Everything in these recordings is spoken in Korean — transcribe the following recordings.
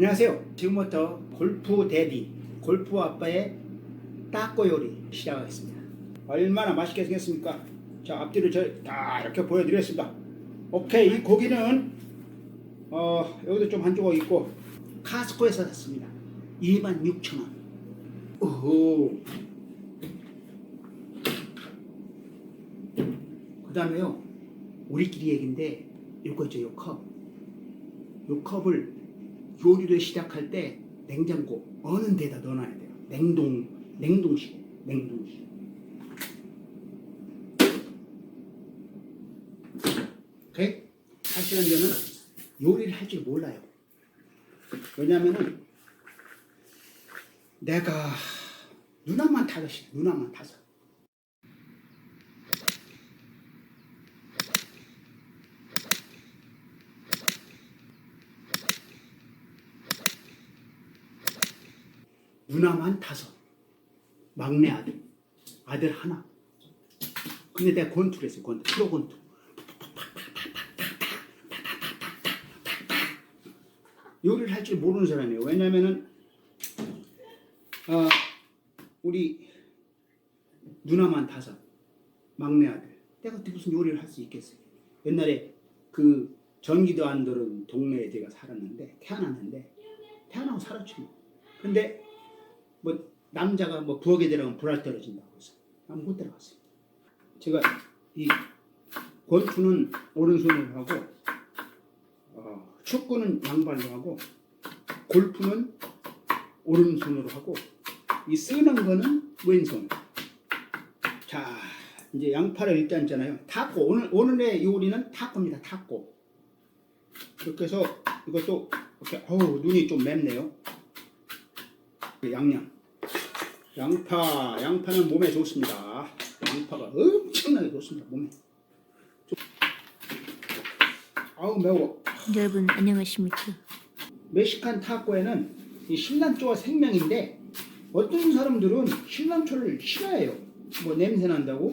안녕하세요. 지금부터 골프 대디, 골프 아빠의 따꼬 요리 시작하겠습니다. 얼마나 맛있게 생겼습니까? 자, 앞뒤로 저 다 이렇게 보여드렸습니다. 오케이, 이 고기는 어, 여기도 좀 한 조각 있고 카스코에서 샀습니다. 26,000원. 오호. 그 다음에요. 우리끼리 얘기인데 요거 있죠, 요 컵. 요 컵을 요리를 시작할 때 냉장고 어느 데다 넣어놔야 돼요. 냉동 냉동실 냉동실. 오케이? 사실은 저는 요리를 할 줄 몰라요. 왜냐면은 내가 누나만 타듯이 누나만 타서 누나만 다섯 막내 아들 아들 하나. 근데 내가 권투를 했어요 권투. 프로 권투. 요리를 할 줄 모르는 사람이에요. 왜냐면은 어, 우리 누나만 다섯 막내 아들. 내가 어떻게 무슨 요리를 할 수 있겠어요? 옛날에 그 전기도 안 들은 동네에 제가 살았는데 태어났는데 태어나고 살았지 뭐. 근데 뭐 남자가 뭐 부엌에 들어가면 불알 떨어진다고 해서 난 못 들어갔어요. 제가 이 권투는 오른손으로 하고 어, 축구는 양발로 하고 골프는 오른손으로 하고 이 쓰는 거는 왼손. 자 이제 양파를 일단 있잖아요. 타코 오늘 오늘의 요리는 타코입니다. 타코. 이렇게 해서 이것도 이렇게 어우 눈이 좀 맵네요. 그 양념. 양파, 양파는 몸에 좋습니다. 양파가 엄청나게 좋습니다. 몸에. 좀- 아우 매워. 여러분 안녕하십니까? 멕시칸 타코에는 이 신란초가 생명인데 어떤 사람들은 신란초를 싫어해요. 뭐 냄새 난다고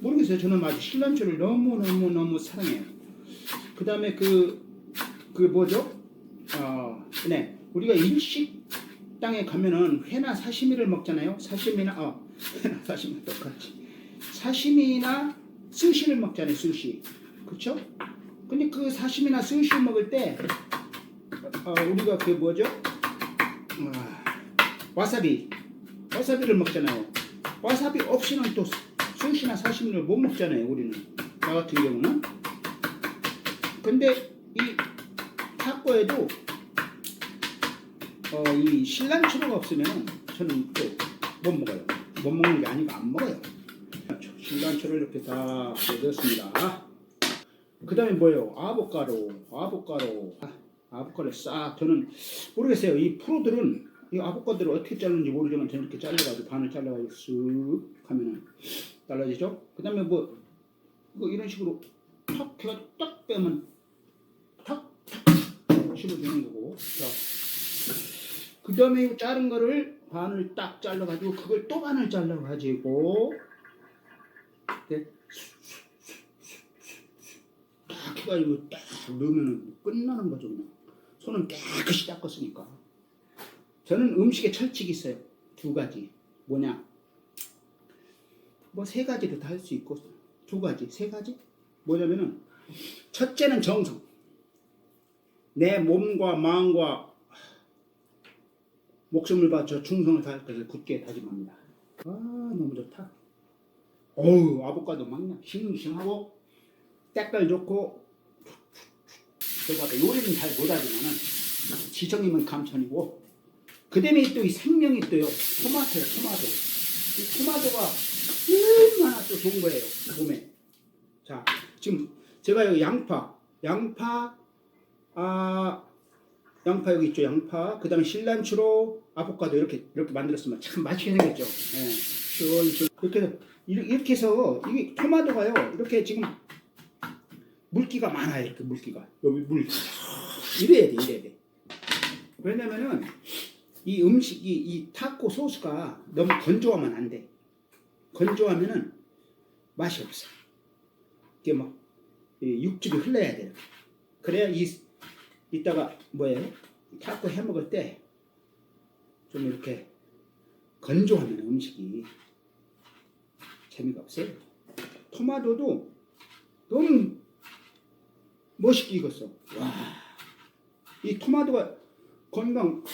모르겠어요. 저는 아주 신란초를 너무 너무 너무 사랑해요. 그 다음에 그 그 뭐죠? 어, 네, 우리가 일식 땅에 가면은 회나 사시미를 먹잖아요. 사시미나 어, 회나 사시미 똑같이 사시미나 스시를 먹잖아요. 스시, 그렇죠? 근데 그 사시미나 스시 먹을 때 어, 우리가 그 뭐죠? 아, 와사비, 와사비를 먹잖아요. 와사비 없이는 또 스시나 사시미를 못 먹잖아요. 우리는 나 같은 경우는. 근데 이 타코에도 어, 이 신란초가 없으면 저는 또못 먹어요. 못 먹는 게 아니고 안 먹어요. 신란초를 이렇게 다 넣었습니다. 그 다음에 뭐예요? 아보카도, 아보카도, 아, 아보카도 싹 저는 모르겠어요. 이 프로들은 이 아보카도를 어떻게 자르는지 모르지만 저는 이렇게 잘라가지고 반을 잘라가지고 쓱 하면은 잘라지죠. 그 다음에 뭐 이거 이런 식으로 탁 해가지고 딱 빼면 탁탁 씹어주는 거고. 자, 그 다음에 이 자른 거를 반을 딱 잘라가지고 그걸 또 반을 잘라가지고 이렇게 딱 해가지고 딱 넣으면 끝나는 거죠 손은 깨끗이 닦았으니까. 저는 음식에 철칙이 있어요 두 가지. 뭐냐? 뭐 세 가지를 다할 수 있고 두 가지 세 가지? 뭐냐면은 첫째는 정성. 내 몸과 마음과 목숨을 바쳐 충성을 다할 것을 굳게 다짐합니다. 아 너무 좋다. 어우 아보카도 막냐 싱싱하고 때깔 좋고 제가 그 요리는 잘 못하지만은 지성이면 감천이고 그다음에 또 이 생명이 또요 토마토요 토마토 이 토마토가 얼마나 또 좋은 거예요 몸에 자 지금 제가 여기 양파 양파 아 양파 여기 있죠 양파. 그 다음에 실란추로 아보카도 이렇게 이렇게 만들었으면 참 맛있게 생겼죠. 예. 이렇게 해서 이렇게 해서 이게 토마토가요. 이렇게 지금 물기가 많아요 이렇게 물기가. 여기 물. 이래야 돼 이래야 돼. 왜냐면은 이 음식이 이 타코 소스가 너무 건조하면 안돼. 건조하면은 맛이 없어. 이게 막이 육즙이 흘러야 돼요 그래야 이 이따가 뭐예요? 자꾸 해 먹을 때 좀 이렇게 건조하면 음식이 재미가 없어요. 토마토도 너무 멋있게 익었어. 와, 이 토마토가 건강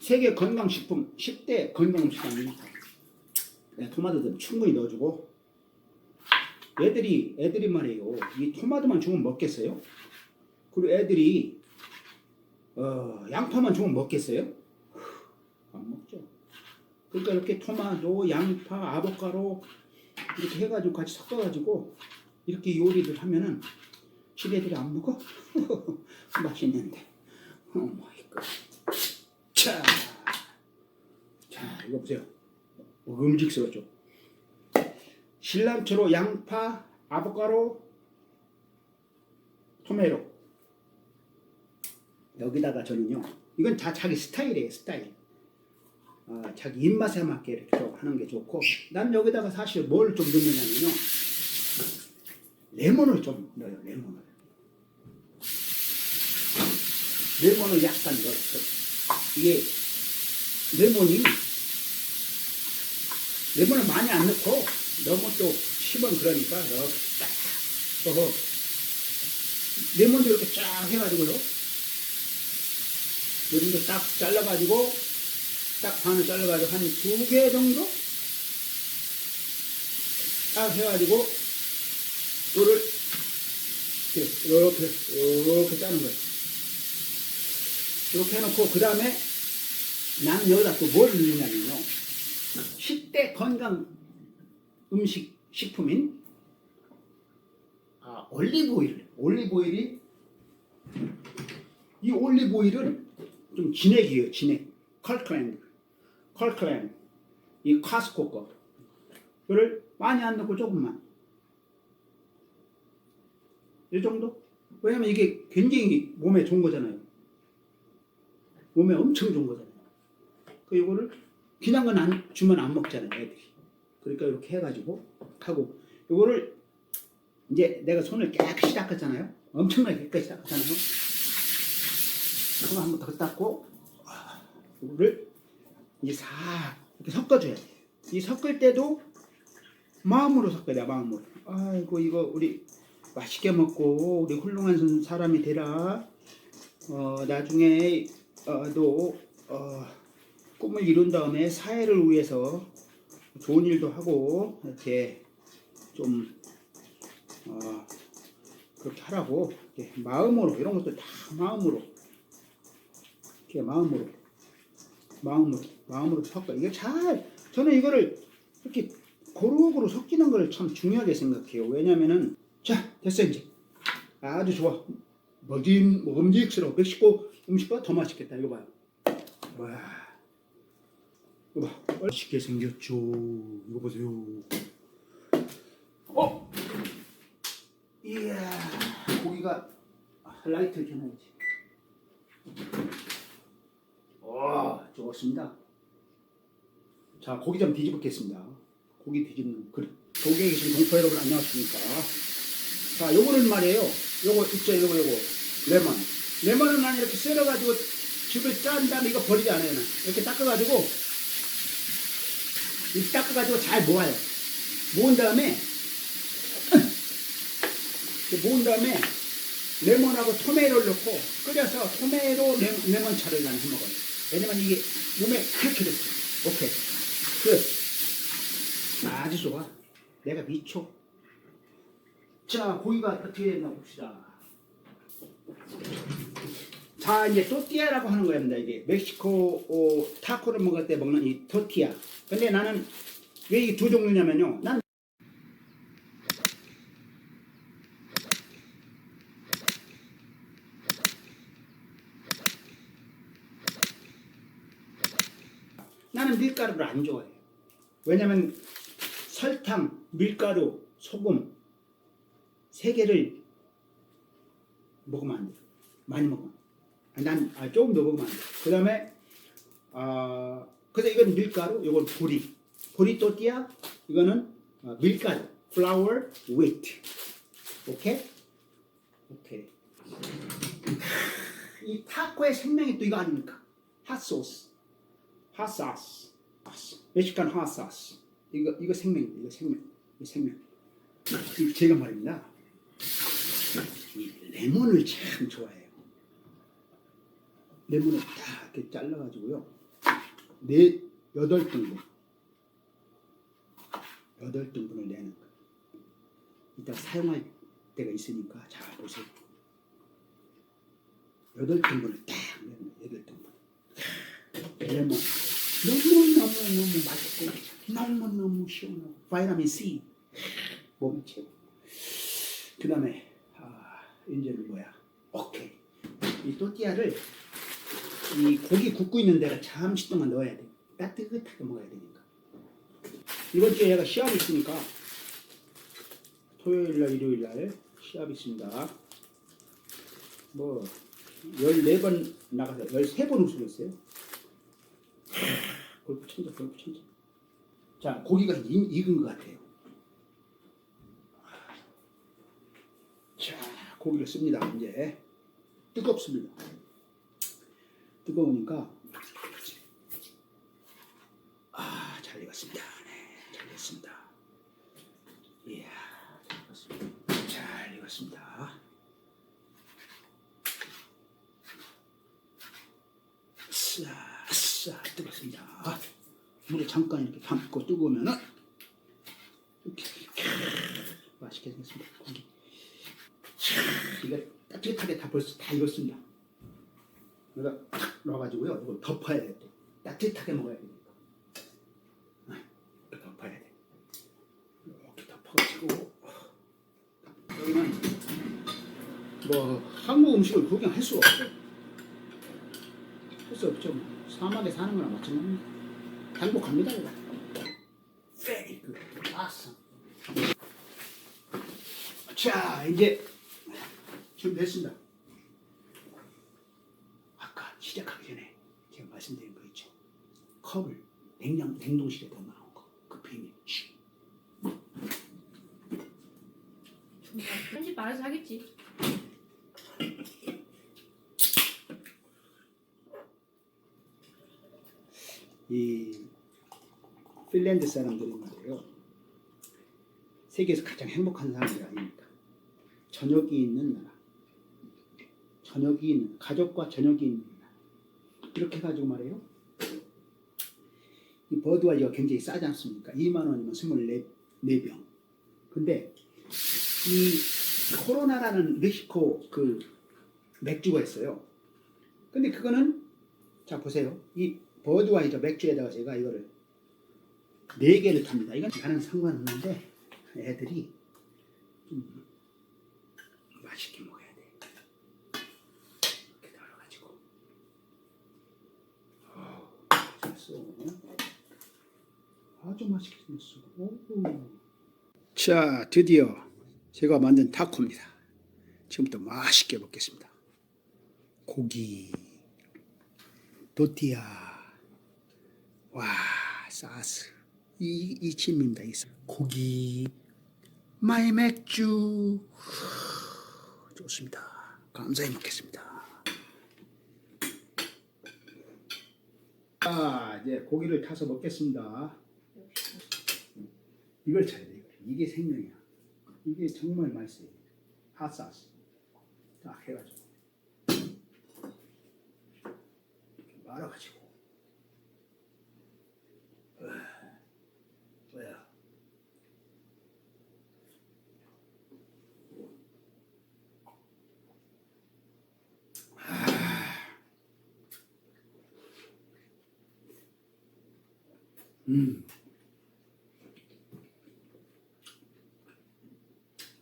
세계 건강식품 10대 건강식품 아닙니까? 네, 토마토도 충분히 넣어주고 애들이 애들이 말이에요. 이 토마토만 주면 먹겠어요? 그리고 애들이 어, 양파만 주면 먹겠어요? 안 먹죠. 그러니까 이렇게 토마토, 양파, 아보카도 이렇게 해가지고 같이 섞어가지고 이렇게 요리를 하면은 지네들이 안 먹어? 맛있는데. 오 마이 갓. 자, 자 이거 보세요. 먹음직스럽죠. 실란초로 양파, 아보카도, 토마토. 여기다가 저는요. 이건 다 자기 스타일이에요, 스타일. 어, 자기 입맛에 맞게 이렇게 좀 하는 게 좋고, 난 여기다가 사실 뭘 좀 넣느냐면요. 레몬을 좀 넣어요, 레몬을. 레몬을 약간 넣었어. 이게 레몬이 레몬을 많이 안 넣고 너무 또 심은 그러니까 이렇게 딱. 레몬도 이렇게 쫙 해가지고요. 요즘도 딱 잘라가지고 딱 반을 잘라가지고 한 두 개 정도 딱 해가지고 이거를 이렇게 이렇게 짜는 거예요. 이렇게 해놓고 그 다음에 난 여기다 또 뭘 넣느냐면요. 10대 건강 음식 식품인 아, 올리브 오일. 올리브 오일이 이 올리브 오일은 좀 진액이에요. 진액. 컬클랜드. 컬클랜드. 이 카스코 거. 그를 많이 안 넣고 조금만. 이 정도? 왜냐면 이게 굉장히 몸에 좋은 거잖아요. 몸에 엄청 좋은 거잖아요. 그 이거를 그냥 건 안 주면 안 먹잖아요, 애들이. 그러니까 이렇게 해가지고 하고 이거를 이제 내가 손을 깨끗이 닦았잖아요. 엄청나게 깨끗이 닦았잖아요. 손을 한번 더 닦고 아, 이거를 이제 싹 이렇게 섞어줘야 돼. 이 섞을 때도 마음으로 섞어야 돼, 마음으로. 아이고 이거 우리 맛있게 먹고 우리 훌륭한 사람이 되라. 어, 나중에 어, 너 어, 꿈을 이룬 다음에 사회를 위해서 좋은 일도 하고 이렇게 좀 어, 그렇게 하라고 이렇게 마음으로 이런 것도 다 마음으로 이렇게 마음으로 마음으로 마음으로 섞어 이게 잘 저는 이거를 이렇게 고루고루 섞이는 걸 참 중요하게 생각해요. 왜냐면은 자 됐어 이제. 아주 좋아. 먹임 먹음직스러워. 멕시코 음식보다 더 맛있겠다. 이거 봐요. 와. 이거 봐. 맛있게 생겼죠. 이거 보세요. 어? 이야 고기가 아, 라이트 켜놔야지 와 좋습니다. 자 고기 좀 뒤집겠습니다. 고기 뒤집는 그릇 고기에 계신 동포 여러분 안녕하십니까? 자 요거는 말이에요. 요거 있죠? 요거 요거. 레몬. 레몬은 난 이렇게 썰어가지고 즙을 짠 다음에 이거 버리지 않아요 난. 이렇게 닦아가지고 이렇게 닦아가지고 잘 모아요. 모은 다음에 모은 다음에 레몬하고 토메이를 넣고 끓여서 토메이로 레, 레몬차를 난 해먹어요 왜냐면 이게 몸에 그렇게 됐어. 오케이. 끝. 아주 좋아. 내가 미쳐. 자 고기가 어떻게 됐나 봅시다. 자 이제 또띠아라고 하는 겁니다 이게. 멕시코 어, 타코를 먹을 때 먹는 이 토티아. 근데 나는 왜 이 두 종류냐면요. 난 나는 밀가루를 안 좋아해요 왜냐면 설탕, 밀가루, 소금 세 개를 먹으면 안 돼. 많이 먹으면. 아, 난 아, 조금 더 먹으면 안 돼. 그 다음에 아 그래서 이건 밀가루, 이건 보리. 보리 또띠아, 이거는 어, 밀가루, flour, wheat. 오케이? 오케이. 이 타코의 생명이 또 이거 아닙니까? 핫소스, 핫소스, 멕시칸 핫소스. 이거 이거 생명, 이거 생명, 이거 생명. 이 제가 말입니다. 이 레몬을 참 좋아해요. 레몬을 딱 이렇게 잘라가지고요. 네 여덟 등분, 여덟 등분을 내는 거. 이따 사용할 때가 있으니까 잘 보세요. 여덟 등분을 딱 내는 거, 여덟 등분. 레몬 너무 너무 너무 맛있고 너무 너무 시원하고 바이타민 C 몸에 최고. 그 다음에 아, 이제는 뭐야? 오케이. 이 또띠아를 이 고기 굽고 있는 데가 잠시 동안 넣어야 돼. 따뜻하게 먹어야 되니까. 이번 주에 얘가 시합이 있으니까 토요일 날 일요일 날 시합이 있습니다. 뭐 14번 나가서 13번 우승했어요. 골프 천재 골프 천재. 자 고기가 익- 익은 것 같아요. 자 고기를 씁니다 이제 뜨겁습니다. 뜨거우니까 아 잘 익었습니다. 네, 잘 익었습니다. 이야 잘 익었습니다. 잘 익었습니다. 싸, 싸 뜨겁습니다. 물에 잠깐 이렇게 담고 뜨거우면은 이렇게 맛있게 생겼습니다. 고기. 이거 따뜻하게 다 벌써 다 익었습니다. 그래서 탁 넣어가지고요. 이거 덮어야 돼. 또. 따뜻하게 먹어야. 아, 돼. 뭐 한국 음식을 구경할 수가 없어. 할수 없죠. 뭐. 사막에 사는 거나 마찬가지입니다. 행복합니다. Very good. Awesome. 자, 이제 준비됐습니다. 아까 시작하기 전에 제가 말씀드린 거 있죠. 컵을 냉장 냉동실에 더 넣은 거. 그 비밀. 쉿. 편집 말아서 하겠지. 이 핀란드 사람들이 말이에요. 세계에서 가장 행복한 사람들 아닙니까? 저녁이 있는 나라. 저녁이 있는 가족과 저녁이 있는 나라. 이렇게 해가지고 말이에요. 이 버드와이가 굉장히 싸지 않습니까? 2만 원이면 24병. 근데 이 코로나라는 멕시코 그 맥주가 있어요. 근데 그거는 자 보세요. 이 버드와이저 맥주에다가 제가 이거를 네 개를 탑니다. 이건 나는 상관없는데 애들이 좀 맛있게 먹어야 돼. 이렇게 덜어가지고. 맛있어. 아주 맛있게 생겼어. 오. 자, 드디어 제가 만든 타코입니다. 지금부터 맛있게 먹겠습니다. 고기, 도티아, 와, 사스. 이, 이 침입니다. 이 고기, 마이 맥주. 후, 좋습니다. 감사히 먹겠습니다. 아, 이제 고기를 타서 먹겠습니다. 이걸 쳐야 돼. 이게 생명이야. 이게 정말 맛있어요. 핫사스. 딱 해가지고. 말아가지고. 뭐야. 음.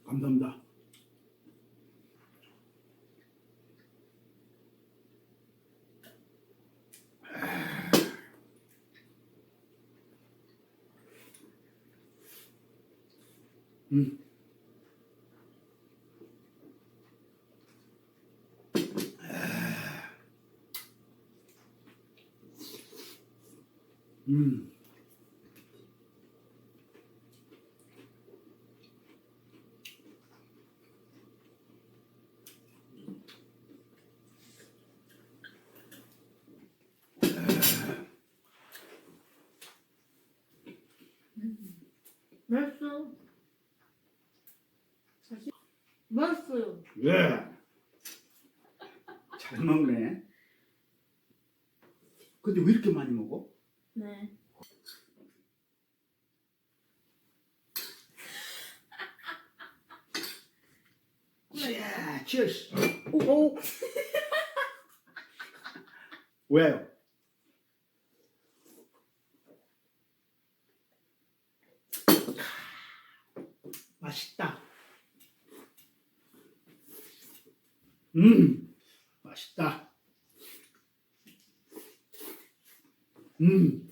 감사합니다. 음. 음. 예. 잘 먹네. 근데 왜 이렇게 많이 먹어? 네. 자, 치얼스. 오. 왜요? 맛있다. 음, 맛있다. 음. 음.